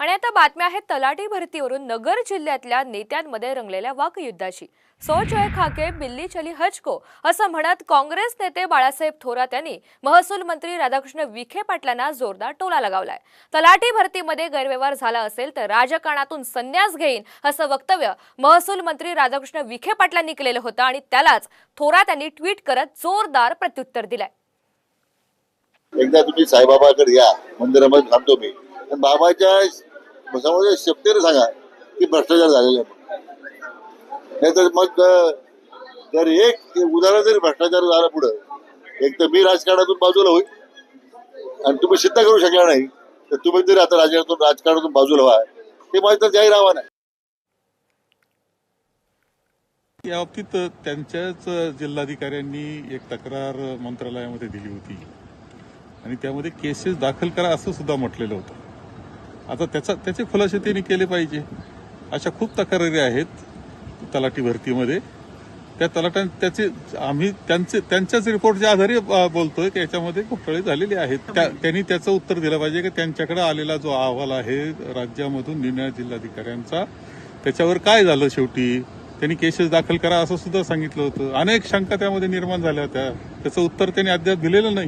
आणि आता बातम्या आहेत तलाठी भरतीवरून नगर जिल्ह्यातल्या नेत्यांमध्ये रंगलेल्या वाकयुद्धाची सोच है खाके बिल्ली चली हजको असं म्हणत काँग्रेस नेते बाळासाहेब थोरात यांनी महसूल मंत्री राधाकृष्ण विखे पाटलांना जोरदार टोला लगावलाय. तलाठी भरतीमध्ये गैरव्यवहार झाला असेल तर राजकारणातून संन्यास घेईन असं वक्तव्य महसूल मंत्री राधाकृष्ण विखे पाटलांनी केलेलं होतं आणि त्यालाच थोरात यांनी ट्विट करत जोरदार प्रत्युत्तर दिलंय. एकदा तुम्ही साईबाबाकडे या मंदिरामध्ये थांबतो मी. बाबाच्या समोर शब्दाने सांगा की भ्रष्टाचार झालेला आहे. नाहीतर मग जर एक उदाहरण जरी भ्रष्टाचार झाला पुढं एक तर मी राजकारणातून बाजूला होईल आणि तुम्ही सिद्ध करू शकला नाही तर तुम्ही जरी आता राजकारणातून राजकारणातून बाजूला व्हा ते माझं तर जाहीर आव्हान आहे. या बाबतीत त्यांच्याच जिल्हाधिकाऱ्यांनी एक तक्रार मंत्रालयामध्ये दिली होती. आणि त्यामध्ये केसेस दाखल करा असं सुद्धा म्हटलेलं होतं. आता त्याचा त्याचे खुलासे त्यांनी केले पाहिजे. अशा खूप तक्रारी आहेत तलाठी भरतीमध्ये. त्या तलाट्यां त्याचे आम्ही त्यांचे त्यांच्याच रिपोर्टच्या आधारे बोलतोय की याच्यामध्ये घोटाळे झालेले आहेत. त्या- त्यांनी त्याचं उत्तर दिलं पाहिजे की त्यांच्याकडे आलेला जो अहवाल आहे राज्यामधून निर्णय जिल्हाधिकाऱ्यांचा त्याच्यावर काय झालं शेवटी? त्यांनी केसेस दाखल करा असं सुद्धा सांगितलं होतं. अनेक शंका त्यामध्ये निर्माण झाल्या होत्या. त्याचं उत्तर त्यांनी अद्याप दिलेलं नाही.